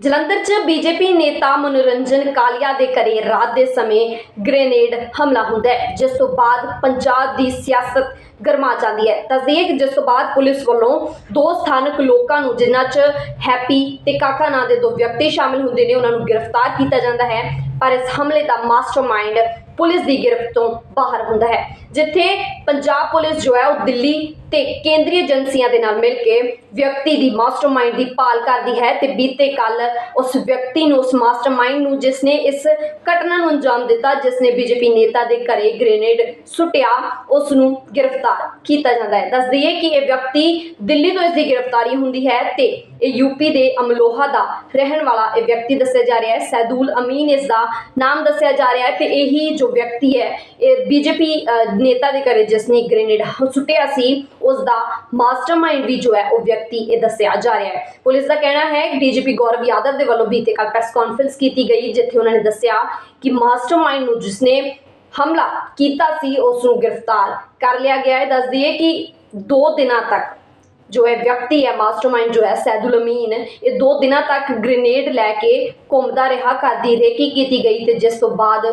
ਜਲੰਧਰ 'ਚ ਬੀਜੇਪੀ ਨੇਤਾ ਮਨੋਰੰਜਨ ਕਾਲੀਆ ਦੇ ਘਰੇ ਰਾਤ ਦੇ ਸਮੇਂ ਗ੍ਰੇਨੇਡ ਹਮਲਾ ਹੁੰਦਾ ਹੈ, ਜਿਸ ਤੋਂ ਬਾਅਦ ਪੰਜਾਬ ਦੀ ਸਿਆਸਤ ਗਰਮਾ ਜਾਂਦੀ ਹੈ। ਦੱਸਦੀਏ ਜਿਸ ਤੋਂ ਬਾਅਦ ਪੁਲਿਸ ਵੱਲੋਂ ਦੋ ਸਥਾਨਕ ਲੋਕਾਂ ਨੂੰ, ਜਿਨ੍ਹਾਂ 'ਚ ਹੈਪੀ ਤੇ ਕਾਕਾ ਨਾਂ ਦੇ ਦੋ ਵਿਅਕਤੀ ਸ਼ਾਮਿਲ ਹੁੰਦੇ ਨੇ, ਉਹਨਾਂ ਨੂੰ ਗ੍ਰਿਫਤਾਰ ਕੀਤਾ ਜਾਂਦਾ ਹੈ। ਪਰ ਇਸ ਹਮਲੇ ਦਾ ਮਾਸਟਰਮਾਈਂਡ ਪੁਲਿਸ ਦੀ ਗ੍ਰਿਫ਼ਤ ਤੋਂ ਬਾਹਰ ਹੁੰਦਾ ਹੈ। ਜਿੱਥੇ ਪੰਜਾਬ ਪੁਲਿਸ ਜੋ ਹੈ, ਉਹ ਦਿੱਲੀ ਤੇ ਕੇਂਦਰੀ ਏਜੰਸੀਆਂ ਦੇ ਨਾਲ ਮਿਲ ਕੇ ਵਿਅਕਤੀ ਦੀ ਮਾਸਟਰਮਾਈਂਡ ਦੀ ਭਾਲ ਕਰਦੀ ਹੈ ਤੇ ਬੀਤੇ ਕੱਲ ਉਸ ਵਿਅਕਤੀ ਨੂੰ ਉਸ ਮਾਸਟਰਮਾਈਂਡ ਨੂੰ ਜਿਸ ਨੇ ਇਸ ਘਟਨਾ ਨੂੰ ਅੰਜਾਮ ਦਿੱਤਾ, ਜਿਸ ਨੇ ਬੀਜੇਪੀ ਨੇਤਾ ਦੇ ਘਰੇ ਗ੍ਰੇਨੇਡ ਸੁੱਟਿਆ ਉਸ ਨੂੰ ਗ੍ਰਿਫਤਾਰ ਕੀਤਾ ਜਾਂਦਾ ਹੈ। ਦੱਸ ਦਈਏ ਕਿ ਇਹ ਵਿਅਕਤੀ ਦਿੱਲੀ ਤੋਂ ਇਸ ਦੀ ਗ੍ਰਿਫਤਾਰੀ ਹੁੰਦੀ ਹੈ ਤੇ ਇਹ ਯੂਪੀ ਦੇ ਅਮਲੋਹਾ ਦਾ ਰਹਿਣ ਵਾਲਾ ਇਹ ਵਿਅਕਤੀ ਦੱਸਿਆ ਜਾ ਰਿਹਾ ਹੈ। ਸੈਦੂਲ ਅਮੀਨ ਇਸ ਦਾ ਨਾਮ ਦੱਸਿਆ ਜਾ ਰਿਹਾ ਹੈ ਤੇ ਇਹੀ ਜੋ ਵਿਅਕਤੀ ਹੈ, ਇਹ ਬੀਜੇਪੀ ਨੇਤਾ ਦੇ ਘਰੇ ਜਿਸ ਨੇ ਗ੍ਰੇਨੇਡ ਸੁੱਟਿਆ ਸੀ ਉਸ ਦਾ ਮਾਸਟਰਮਾਈਂਡ ਵੀ ਜੋ ਹੈ, ਉਹ ਵਿਅਕਤੀ ਇਹ ਦੱਸਿਆ ਜਾ ਰਿਹਾ ਹੈ। ਪੁਲਿਸ ਦਾ ਕਹਿਣਾ ਹੈ ਕਿ ਡੀਜੀਪੀ ਗੌਰਵ ਯਾਦਵ ਦੇ ਵੱਲੋਂ ਬੀਤੇ ਕੱਲ ਪ੍ਰੈਸ ਕਾਨਫਰੰਸ ਕੀਤੀ ਗਈ, ਜਿੱਥੇ ਉਹਨਾਂ ਨੇ ਦੱਸਿਆ ਕਿ ਮਾਸਟਰਮਾਈਂਡ ਨੂੰ ਜਿਸਨੇ ਹਮਲਾ ਕੀਤਾ ਸੀ ਉਸ ਨੂੰ ਗ੍ਰਿਫਤਾਰ ਕਰ ਲਿਆ ਗਿਆ ਹੈ। ਦੱਸ ਦਈਏ ਕਿ 2 ਦਿਨਾਂ ਤੱਕ ਜੋ ਹੈ ਵਿਅਕਤੀ ਹੈ ਮਾਸਟਰਮਾਈਂਡ ਜੋ ਹੈ, ਸੈਦੁਲ ਅਮੀਨ, ਇਹ 2 ਦਿਨਾਂ ਤੱਕ ਗ੍ਰੇਨੇਡ ਲੈ ਕੇ ਘੁੰਮਦਾ ਰਿਹਾ ਕਰਦੀ ਰੇਕੀ ਕੀਤੀ ਗਈ ਤੇ ਜਿਸ ਤੋਂ ਬਾਅਦ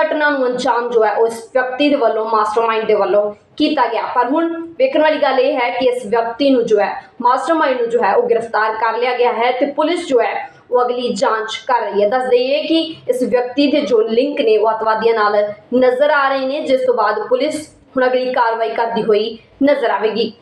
ਘਟਨਾ ਨੂੰ ਅੰਜਾਮ ਜੋ ਹੈ ਉਸ ਵਿਅਕਤੀ ਦੇ ਵੱਲੋਂ ਮਾਸਟਰਮਾਈਂਡ ਦੇ ਵੱਲੋਂ ਕੀਤਾ ਗਿਆ। ਪਰ ਹੁਣ ਵੇਖਣ ਵਾਲੀ ਗੱਲ ਇਹ ਹੈ ਕਿ ਇਸ ਵਿਅਕਤੀ ਨੂੰ ਜੋ ਹੈ ਮਾਸਟਰਮਾਈਂਡ ਨੂੰ ਜੋ ਹੈ, ਉਹ ਗ੍ਰਿਫਤਾਰ ਕਰ ਲਿਆ ਗਿਆ ਹੈ ਤੇ ਪੁਲਿਸ ਜੋ ਹੈ, ਉਹ ਅਗਲੀ ਜਾਂਚ ਕਰ ਰਹੀ ਹੈ। ਦੱਸ ਦਈਏ ਕਿ ਇਸ ਵਿਅਕਤੀ ਦੇ ਜੋ ਲਿੰਕ ਨੇ, ਉਹ ਅਤਵਾਦੀਆਂ ਨਾਲ ਨਜ਼ਰ ਆ ਰਹੇ ਨੇ, ਜਿਸ ਤੋਂ ਬਾਅਦ ਪੁਲਿਸ ਹੁਣ ਅਗਲੀ ਕਾਰਵਾਈ ਕਰਦੀ ਹੋਈ ਨਜ਼ਰ ਆਵੇਗੀ।